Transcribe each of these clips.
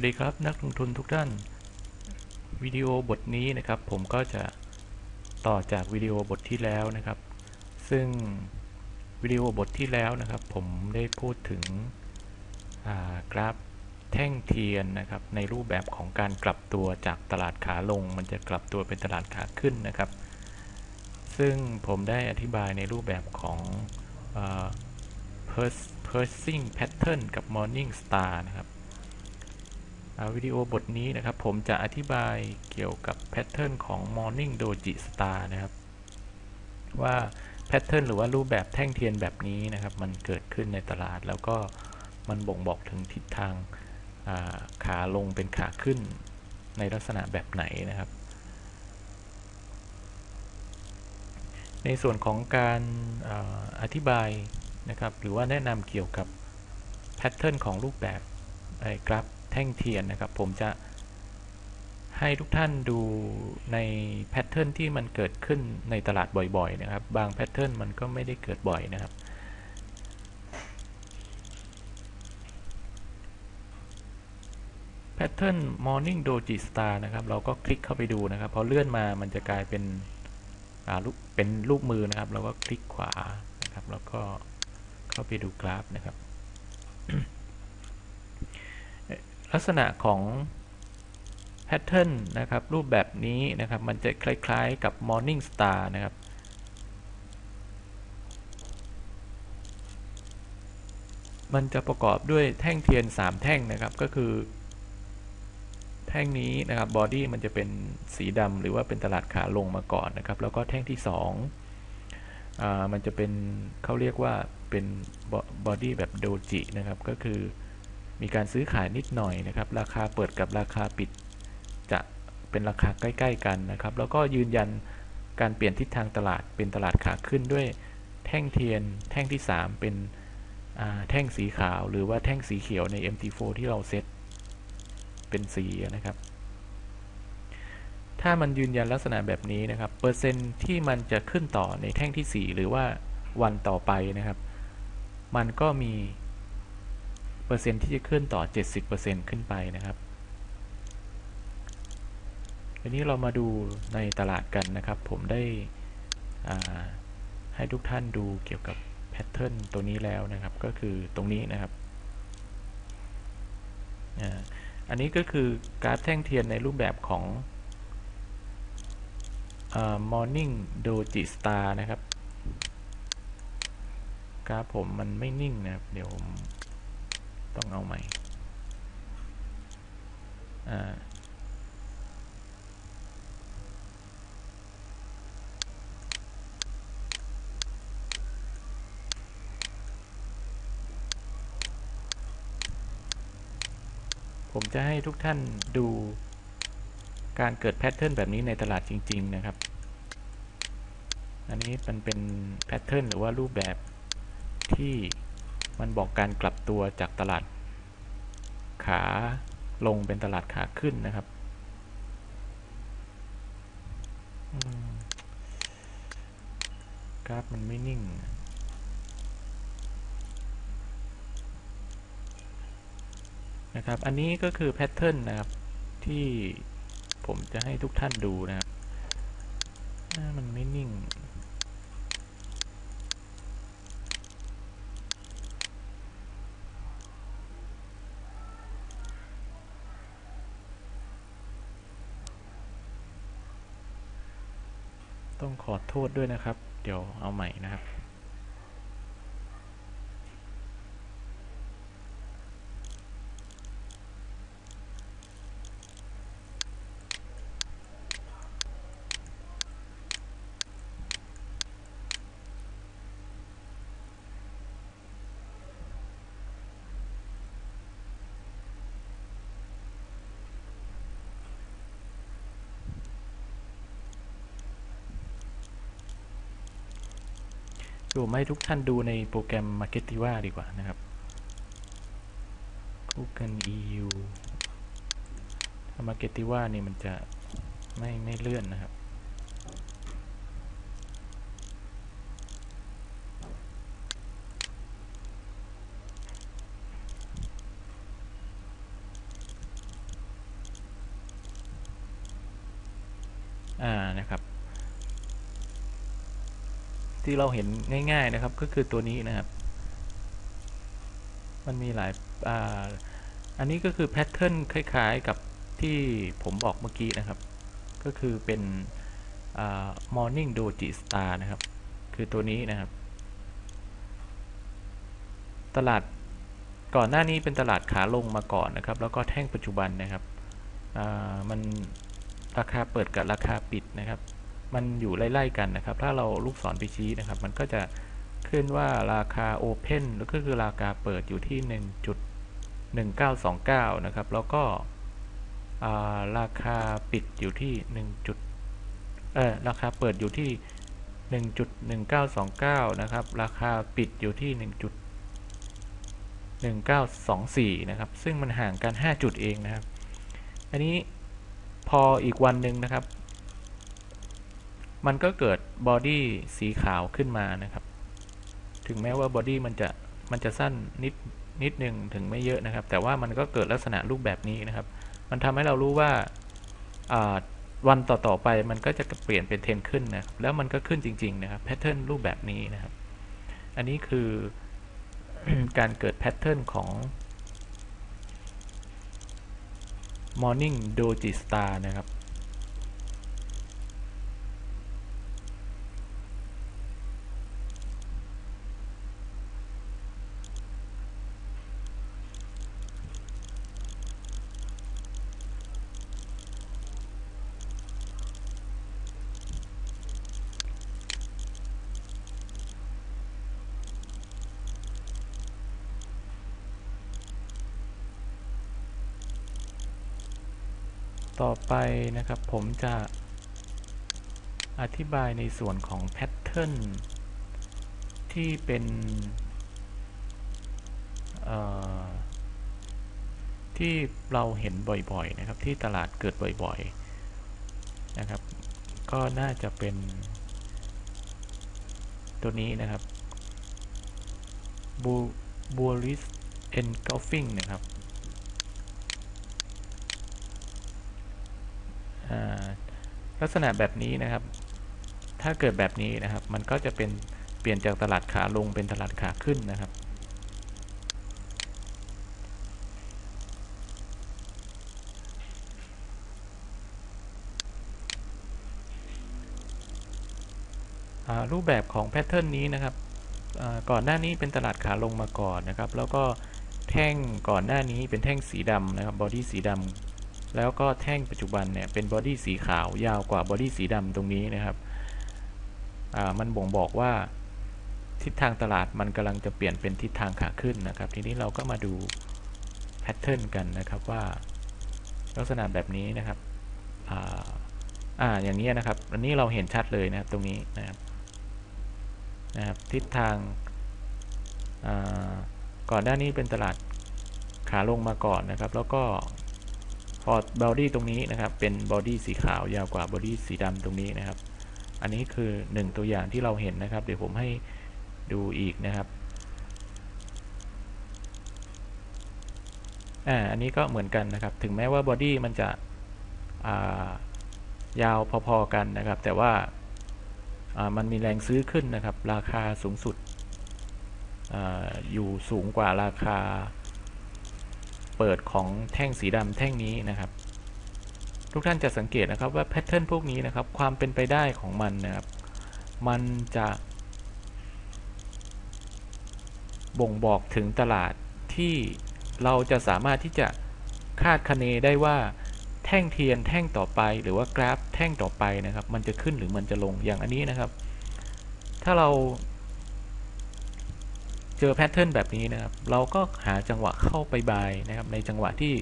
วัสดีครับนักลงทุนทุกท่าน วิดีโอบทนี้นะครับผมก็จะต่อจากวิดีโอบทที่แล้วนะครับ ซึ่งวิดีโอบทที่แล้วนะครับ ผมได้พูดถึงกราฟแท่งเทียนนะครับ ในรูปแบบของการกลับตัวจากตลาดขาลง มันจะกลับตัวเป็นตลาดขาขึ้นนะครับ ซึ่งผมได้อธิบายในรูปแบบของ Pers- Pursing Pattern กับ Morning Star นะครับ วิดีโอบทนี้นะครับ ผมจะอธิบายเกี่ยวกับแพทเทิร์นของ Morning Doji Star นะครับ ว่าแพทเทิร์นหรือว่ารูปแบบแท่งเทียนแบบนี้นะครับ มันเกิดขึ้นในตลาด แล้วก็มันบ่งบอกถึงทิศทางาขาลงเป็นขาขึ้นในลักษณะแบบไหนนะครับ ในส่วนของการอาอธิบายนะครับ หรือว่าแนะนำเกี่ยวกับแพทเทิร์นของรูปแบบไอกราฟ แท่งเทียนนะครับ ผมจะให้ทุกท่านดูในแพทเทิร์นที่มันเกิดขึ้นในตลาดบ่อยๆนะครับ บางแพทเทิร์นมันก็ไม่ได้เกิดบ่อยนะครับ แพทเทิร์น Morning Doji Star นะครับ เราก็คลิกเข้าไปดูนะครับ พอเลื่อนมามันจะกลายเป็นรูปเป็นรูปมือนะครับ เราก็คลิกขวานะครับ แล้วก็เข้าไปดูกราฟนะครับ ลักษณะของแพทเทิร์นนะครับ รูปแบบนี้นะครับ มันจะคล้ายๆกับ Morning Star นะครับ มันจะประกอบด้วยแท่งเทียน 3 แท่งนะครับ ก็คือ แท่งนี้นะครับบอดี้มันจะเป็นสีดำหรือว่าเป็นตลาดขาลงมาก่อนนะครับ แล้วก็แท่งที่2อ่ามันจะเป็นเขาเรียกว่าเป็นบอดี้แบบโดจินะครับ ก็คือ มีการซื้อขายนิดหน่อยนะครับ ราคาเปิดกับราคาปิด จะเป็นราคาใกล้ ๆ กันนะครับ แล้วก็ยืนยันการเปลี่ยนทิศทางตลาดเป็นตลาดขาขึ้นด้วยแท่งเทียนแท่งที่ 3 เป็นแท่งสีขาวหรือว่าแท่งสีเขียวใน MT4 ที่เราเซตเป็นสีนะครับ ถ้ามันยืนยันลักษณะแบบนี้นะครับ เปอร์เซ็นต์ที่มันจะขึ้นต่อในแท่งที่ 4 หรือว่าวันต่อไปนะครับ มันก็มี เปอร์เซ็นต์ที่จะขึ้นต่อ 70%ขึ้นไปนะครับทีนี้เรามาดูในตลาดกันนะครับ ผมได้ให้ทุกท่านดูเกี่ยวกับแพทเทิร์นตัวนี้แล้วนะครับ ก็คือตรงนี้นะครับอันนี้ก็คือกราฟแท่งเทียนในรูปแบบของ Morning Doji Star นะครับ กราฟผมมันไม่นิ่งนะครับ เดี๋ยวผม ต้องเอาใหม่ผมจะให้ทุกท่านดูการเกิดแพทเทิร์นแบบนี้ในตลาดจริง ๆ นะครับ อันนี้มันเป็นแพทเทิร์นหรือว่ารูปแบบที่ มันบอกการกลับตัวจากตลาดขาลงเป็นตลาดขาขึ้นนะครับ กราฟมันไม่นิ่ง นะครับ อันนี้ก็คือแพทเทิร์นนะครับ ที่ผมจะให้ทุกท่านดูนะครับอ่ามันไม่นิ่ง ต้องขอโทษด้วยนะครับ เดี๋ยวเอาใหม่นะครับ ดูให้ทุกท่านดูในโปรแกรม Marketiva ดีกว่านะครับ Google EU ถ้า Marketiva นี่มันจะไม่ไม่เลื่อนนะครับ อ อ่านะครับ ที่เราเห็นง่าย ๆนะครับ ก็คือตัวนี้นะครับ มันมีหลายอ่าอันนี้ก็คือแพทเทิร์นคล้าย ๆ กับที่ผมบอกเมื่อกี้นะครับ ก็คือเป็นอ่า morning doji star นะครับ คือตัวนี้นะครับ ตลาดก่อนหน้านี้เป็นตลาดขาลงมาก่อนนะครับ แล้วก็แท่งปัจจุบันนะครับมันราคาเปิดกับราคาปิดนะครับ มันอยู่ไล่ๆกันนะครับ ถ้าเราลูกศรไปชี้นะครับ มันก็จะขึ้นว่าราคา Open แล้วก็คือราคาเปิดอยู่ที่ 1.1929 นะครับ แล้วก็ราคาปิดอยู่ที่1จุดเออราคาเปิดอยู่ที่ 1.1929 นะครับ ราคาปิดอยู่ที่ 1. 1924 นะครับ ซึ่งมันห่างกัน 5 จุดเองนะครับ อันนี้พออีกวันหนึ่งนะครับ มันก็เกิดบอดี้สีขาวขึ้นมานะครับ ถึงแม้ว่าบอดี้มันจะมันจะสั้นนิดนิดหนึ่งถึงไม่เยอะนะครับ แต่ว่ามันก็เกิดลักษณะรูปแบบนี้นะครับ มันทำให้เรารู้ว่าวันต่อๆไปมันก็จะเปลี่ยนเป็นเทรนขึ้นนะครับแล้วมันก็ขึ้นจริงๆนะครับแพทเทิร์นรูปแบบนี้นะครับ อันนี้คือการเกิดแพทเทิร์นของ Morning Doji Star นะครับ ต่อไปนะครับผมจะอธิบายในส่วนของแพทเทิร์นที่เป็นที่เราเห็นบ่อยๆนะครับ ที่ตลาดเกิดบ่อยๆนะครับ ก็น่าจะเป็น ตัวนี้นะครับ Bullish Engulfing นะครับ ลักษณะแบบนี้นะครับ ถ้าเกิดแบบนี้นะครับ มันก็จะเป็นเปลี่ยนจากตลาดขาลงเป็นตลาดขาขึ้นนะครับ รูปแบบของแพทเทิร์นนี้นะครับ ก่อนหน้านี้เป็นตลาดขาลงมาก่อนนะครับ แล้วก็แท่งก่อนหน้านี้เป็นแท่งสีดำนะครับ บอดี้สีดำ แล้วก็แท่งปัจจุบันเนี่ยเป็นบอดี้สีขาวยาวกว่าบอดี้สีดำตรงนี้นะครับ มันบ่งบอกว่าทิศทางตลาดมันกำลังจะเปลี่ยนเป็นทิศทางขาขึ้นนะครับ ทีนี้เราก็มาดูแพทเทิร์นกันนะครับว่าลักษณะแบบนี้นะครับอ่าอย่างนี้นะครับ อันนี้เราเห็นชัดเลยนะครับตรงนี้นะครับนะครับทิศทางก่อนหน้านี้เป็นตลาดขาลงมาก่อนนะครับ แล้วก็ พอบอดี้ตรงนี้นะครับ เป็นบอดี้สีขาวยาวกว่าบอดี้สีดำตรงนี้นะครับ อันนี้คือ 1 ตัวอย่างที่เราเห็นนะครับ เดี๋ยวผมให้ดูอีกนะครับอ่าอันนี้ก็เหมือนกันนะครับ ถึงแม้ว่าบอดี้มันจะยาวพอๆกันนะครับ แต่ว่ามันมีแรงซื้อขึ้นนะครับ ราคาสูงสุดออยู่สูงกว่าราคา เปิดของแท่งสีดำแท่งนี้นะครับ ทุกท่านจะสังเกตนะครับว่าแพทเทิร์นพวกนี้นะครับ ความเป็นไปได้ของมันนะครับ มันจะ บ่งบอกถึงตลาดที่เราจะสามารถที่จะคาดคะเนได้ว่าแท่งเทียนแท่งต่อไปหรือว่ากราฟแท่งต่อไปนะครับ มันจะขึ้นหรือมันจะลงอย่างอันนี้นะครับ ถ้าเรา เจอแพทเทิร์นแบบนี้นะครับ เราก็หาจังหวะเข้าไปบายนะครับ ในจังหวะที่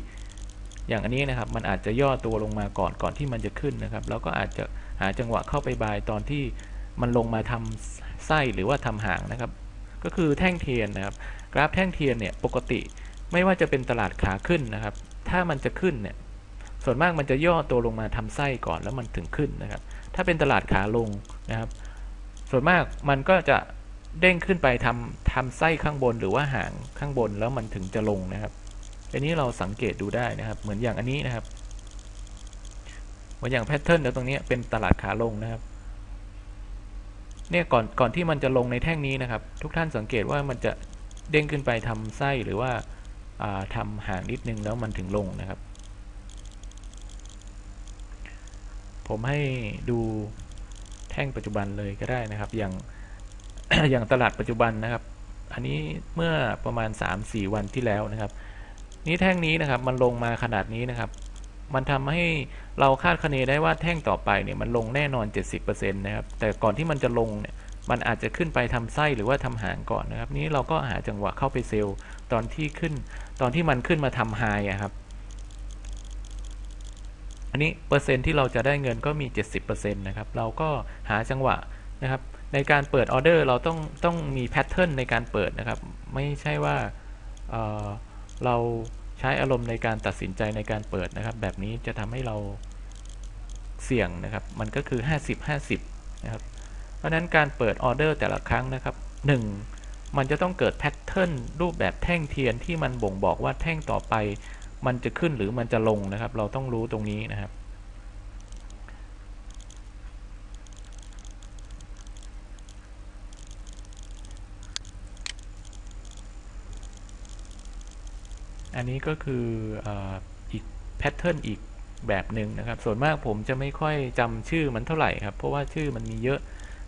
อย่างอันนี้นะครับ มันอาจจะย่อตัวลงมาก่อนก่อนที่มันจะขึ้นนะครับแล้วก็อาจจะหาจังหวะเข้าไปบายตอนที่มันลงมาทำไส้หรือว่าทำหางนะครับ ก็คือแท่งเทียนนะครับ กราฟแท่งเทียนเนี่ยปกติไม่ว่าจะเป็นตลาดขาขึ้นนะครับ ถ้ามันจะขึ้นเนี่ยส่วนมากมันจะย่อตัวลงมาทำไส้ก่อนแล้วมันถึงขึ้นนะครับ ถ้าเป็นตลาดขาลงนะครับ ส่วนมากมันก็จะ เด้งขึ้นไปทำทำไส้ข้างบนหรือว่าหางข้างบนแล้วมันถึงจะลงนะครับอันนี้เราสังเกตดูได้นะครับ เหมือนอย่างอันนี้นะครับเหมือนอย่างแพทเทิร์นแล้วตรงนี้เป็นตลาดขาลงนะครับ เนี่ยก่อนก่อนที่มันจะลงในแท่งนี้นะครับ ทุกท่านสังเกตว่ามันจะเด้งขึ้นไปทำไส้หรือว่าทำห่างนิดนึงแล้วมันถึงลงนะครับ ผมให้ดูแท่งปัจจุบันเลยก็ได้นะครับ อย่าง อย่างตลาดปัจจุบันนะครับ อันนี้เมื่อประมาณ 3-4 วันที่แล้วนะครับ นี้แท่งนี้นะครับมันลงมาขนาดนี้นะครับ มันทำให้เราคาดคะเนได้ว่าแท่งต่อไปเนี่ยมันลงแน่นอน 70%นะครับ แต่ก่อนที่มันจะลงเนี่ยมันอาจจะขึ้นไปทำไส้หรือว่าทำหางก่อนนะครับ นี้เราก็หาจังหวะเข้าไปเซลล์ตอนที่ขึ้น ตอนที่มันขึ้นมาทำไฮอะครับ อันนี้เปอร์เซ็นต์ที่เราจะได้เงินก็มี 70%นะครับ เราก็หาจังหวะนะครับ ในการเปิดออเดอร์เราต้องต้องมีแพทเทิร์นในการเปิดนะครับ ไม่ใช่ว่าเเราใช้อารมณ์ในการตัดสินใจในการเปิดนะครับ แบบนี้จะทำให้เราเสี่ยงนะครับ มันก็คือ 50-50 นะครับ เพราะนั้นการเปิดออเดอร์แต่ละครั้งนะครับ 1. มันจะต้องเกิดแพทเทิร์นรูปแบบแท่งเทียนที่มันบ่งบอกว่าแท่งต่อไป มันจะขึ้นหรือมันจะลงนะครับ เราต้องรู้ตรงนี้นะครับ อันนี้ก็คืออีกแพทเทิร์นอีกแบบหนึ่งนะครับ ส่วนมากผมจะไม่ค่อยจำชื่อมันเท่าไหร่ครับ เพราะว่าชื่อมันมีเยอะ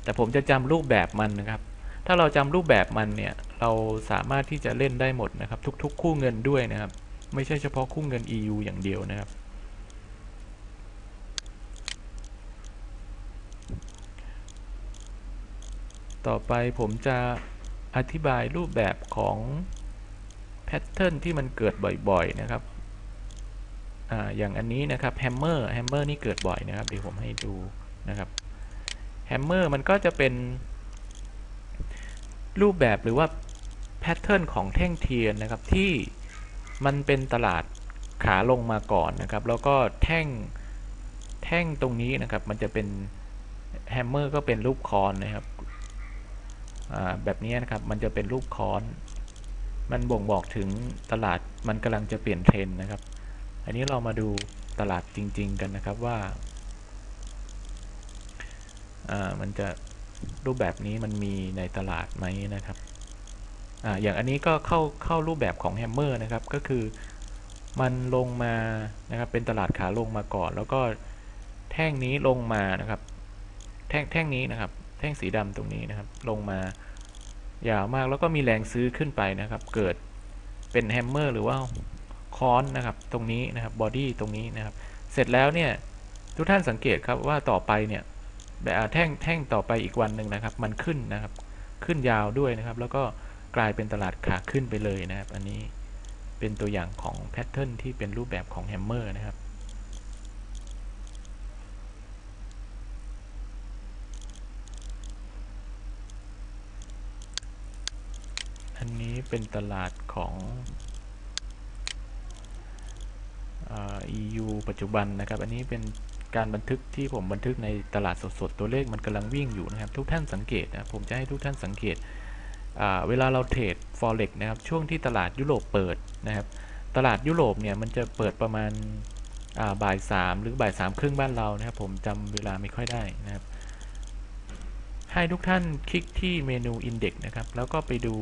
แต่ผมจะจำรูปแบบมันนะครับ ถ้าเราจำรูปแบบมันเนี่ย เราสามารถที่จะเล่นได้หมดนะครับ ทุก ๆ คู่เงินด้วยนะครับ ไม่ใช่เฉพาะคู่เงิน EU อย่างเดียวนะครับต่อไปผมจะอธิบายรูปแบบของ แพทเทิร์นที่มันเกิดบ่อยๆนะครับออย่างอันนี้นะครับแฮมเมอร์แฮมเมอร์นี่เกิดบ่อยนะครับเดี๋ยวผมให้ดูนะครับแฮมเมอร์มันก็จะเป็น รูปแบบหรือว่าแพทเทิร์นของแท่งเทียนนะครับที่มันเป็นตลาดขาลงมาก่อนนะครับ แล้วก็แท่งแท่งตรงนี้นะครับ มันจะเป็นแฮมเมอร์ก็เป็นรูปคอนนะครับแบบนี้นะครับ มันจะเป็นรูปคอน มันบ่งบอกถึงตลาดมันกำลังจะเปลี่ยนเทรนนะครับ อันนี้เรามาดูตลาดจริง ๆ กันนะครับว่ามันจะรูปแบบนี้มันมีในตลาดไหมนะครับออย่างอันนี้ก็เข้าเข้ารูปแบบของแฮมเมอร์นะครับ ก็คือมันลงมานะครับเป็นตลาดขาลงมาก่อน แล้วก็แท่งนี้ลงมานะครับ แท่งแท่งนี้นะครับ แท่งสีดำตรงนี้นะครับ ลงมา ยาวมากแล้วก็มีแรงซื้อขึ้นไปนะครับ เกิดเป็นแฮมเมอร์หรือว่าค้อนนะครับ ตรงนี้นะครับบอดี้ตรงนี้นะครับ เสร็จแล้วเนี่ยทุกท่านสังเกตครับว่าต่อไปเนี่ยแบบแท่งแท่งต่อไปอีกวันหนึ่งนะครับ มันขึ้นนะครับ ขึ้นยาวด้วยนะครับ แล้วก็กลายเป็นตลาดขาขึ้นไปเลยนะครับ อันนี้เป็นตัวอย่างของแพทเทิร์นที่เป็นรูปแบบของแฮมเมอร์นะครับอั นี้เป็นตลาดของ EU ปัจจุบันนะครับ อันนี้เป็นการบันทึกที่ผมบันทึกในตลาดสดๆ ตัวเลขมันกำลังวิ่งอยู่นะครับ ทุกท่านสังเกตนะผมจะให้ทุกท่านสังเกต เวลาเราเทรด forex นะครับ ช่วงที่ตลาดยุโรปเปิดนะครับ ตลาดยุโรปเนี่ยมันจะเปิดประมาณบ่ายสามหรือบ่ายสามครึ่งบ้านเรานะครับ ผมจำเวลาไม่ค่อยได้นะครับ ให้ทุกท่านคลิกที่เมนู Index นะครับ แล้วก็ไปดู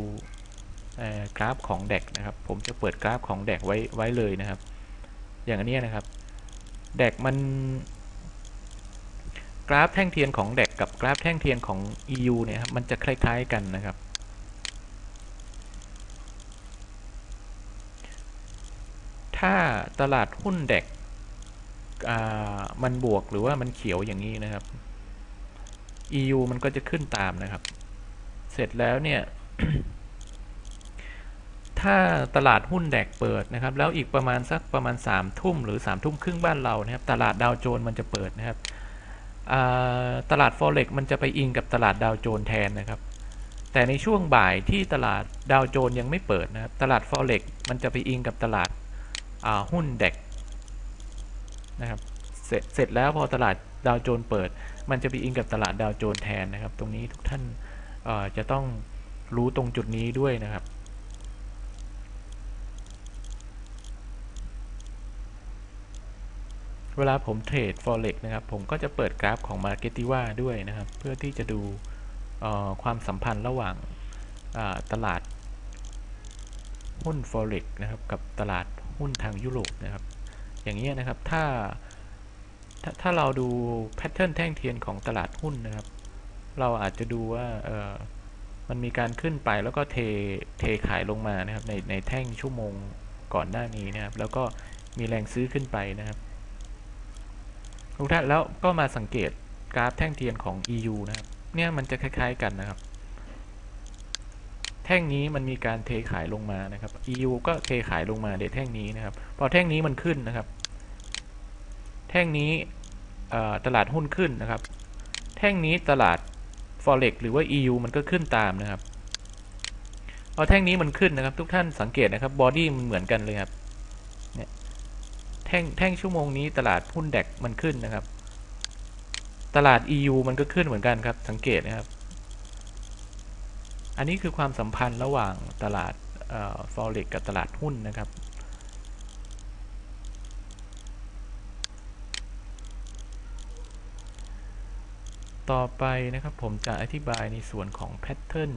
กราฟของแดกนะครับ ผมจะเปิดกราฟของแดกไว้ไว้เลยนะครับ อย่างนี้นะครับแดกมัน กราฟแท่งเทียนของแดกกับกราฟแท่งเทียนของ EU เนี่ยครับมันจะคล้าย ๆ กันนะครับ ถ้าตลาดหุ้นแดกมันบวกหรือว่ามันเขียวอย่างนี้นะครับ EU มันก็จะขึ้นตามนะครับ เสร็จแล้วเนี่ย ถ้าตลาดหุ้นแดกเปิดนะครับ แล้วอีกประมาณสักประมาณ3ามทุ่มหรือ3ามทุ่มครึ่งบ้านเรานะครับ ตลาดดาวโจนมันจะเปิดนะครับตลาด forex มันจะไปอิงกับตลาดดาวโจนแทนนะครับ แต่ในช่วงบ่ายที่ตลาดดาวโจนยังไม่เปิดนะครับ ตลาด forex มันจะไปอิงกับตลาดหุ้นแดกนะครับเสร็จเสร็จแล้วพอตลาดดาวโจนเปิด มันจะไปอิงกับตลาดดาวโจนแทนนะครับ ตรงนี้ทุกท่านจะต้องรู้ตรงจุดนี้ด้วยนะครับ เวลาผมเทรด forex นะครับ ผมก็จะเปิดกราฟของ Market d i v a ด้วยนะครับ เพื่อที่จะดูความสัมพันธ์ระหว่างาตลาดหุ้น forex นะครับ กับตลาดหุ้นทางยุโรปนะครับ อย่างนี้นะครับ ถ้าถ้าถ้าเราดูแพทเทิร์นแท่งเทียนของตลาดหุ้นนะครับ เราอาจจะดูว่ามันมีการขึ้นไปแล้วก็เทเทขายลงมานะครับในในแท่งชั่วโมงก่อนหน้านี้นะครับ แล้วก็มีแรงซื้อขึ้นไปนะครับ ทุกท่านแล้วก็มาสังเกตกราฟแท่งเทียนของ EU นะครับ เนี่ยมันจะคล้าย ๆ กันนะครับ แท่งนี้มันมีการเทขายลงมานะครับ EU ก็เทขายลงมาเด็ดแท่งนี้นะครับ พอแท่งนี้มันขึ้นนะครับ แท่งนี้ตลาดหุ้นขึ้นนะครับ แท่งนี้ตลาด forex หรือว่า EU มันก็ขึ้นตามนะครับพอแท่งนี้มันขึ้นนะครับ ทุกท่านสังเกตนะครับบอดี้มันเหมือนกันเลยครับ แท่งแท่งชั่วโมงนี้ตลาดหุ้นแดกมันขึ้นนะครับ ตลาด EU มันก็ขึ้นเหมือนกันครับ สังเกตนะครับ อันนี้คือความสัมพันธ์ระหว่างตลาดเอ่อ forex กับตลาดหุ้นนะครับ ต่อไปนะครับผมจะอธิบายในส่วนของแพทเทิร์น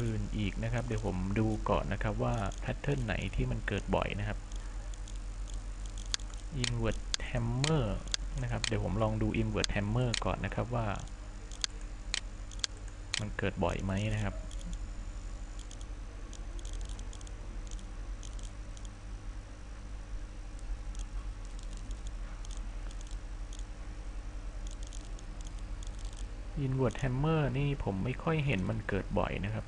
อื่นอีกนะครับ เดี๋ยวผมดูก่อนนะครับว่าแพทเทิร์นไหนที่มันเกิดบ่อยนะครับ invert hammer นะครับ เดี๋ยวผมลองดู invert hammer ก่อนนะครับว่า มันเกิดบ่อยไหมนะครับ invert hammer นี่ผมไม่ค่อยเห็นมันเกิดบ่อยนะครับ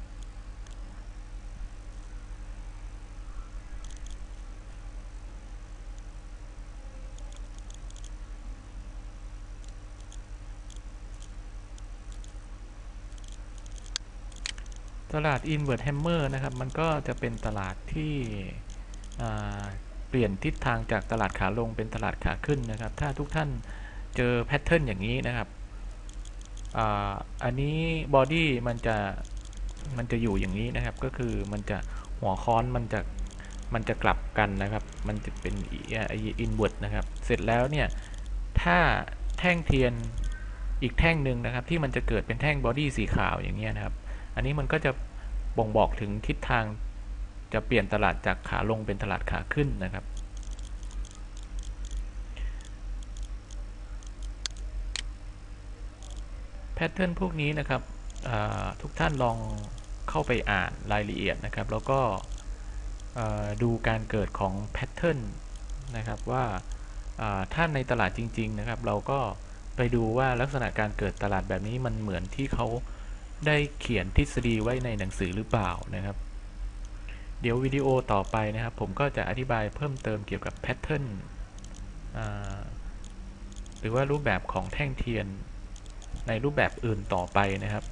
ลาด invert hammer นะครับ มันก็จะเป็นตลาดที่เปลี่ยนทิศทางจากตลาดขาลงเป็นตลาดขาขึ้นนะครับ ถ้าทุกท่านเจอแพทเทิร์นอย่างนี้นะครับออันนี้บอดี้มันจะมันจะอยู่อย่างนี้นะครับ ก็คือมันจะหัวค้อนมันจะมันจะกลับกันนะครับ มันจะเป็นอินเวอร์นะครับ เสร็จแล้วเนี่ย ถ้าแท่งเทียนอีกแท่งหนึ่งนะครับ ที่มันจะเกิดเป็นแท่งบอดี้สีขาวอย่างเงี้ยนะครับ อันนี้มันก็จะ บ่งบอกถึงทิศทางจะเปลี่ยนตลาดจากขาลงเป็นตลาดขาขึ้นนะครับ แพทเทิร์นพวกนี้นะครับทุกท่านลองเข้าไปอ่านรายละเอียดนะครับ แล้วก็ดูการเกิดของแพทเทิร์นนะครับว่าอ่าถ้าในตลาดจริง ๆ นะครับ เราก็ไปดูว่าลักษณะการเกิดตลาดแบบนี้มันเหมือนที่เขา ได้เขียนทฤษฎีไว้ในหนังสือหรือเปล่านะครับ เดี๋ยววิดีโอต่อไปนะครับ ผมก็จะอธิบายเพิ่มเติมเกี่ยวกับแพทเทิร์นหรือว่ารูปแบบของแท่งเทียนในรูปแบบอื่นต่อไปนะครับ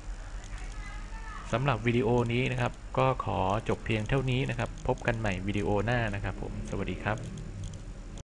สำหรับวิดีโอนี้นะครับ ก็ขอจบเพียงเท่านี้นะครับ พบกันใหม่วิดีโอหน้านะครับผม สวัสดีครับ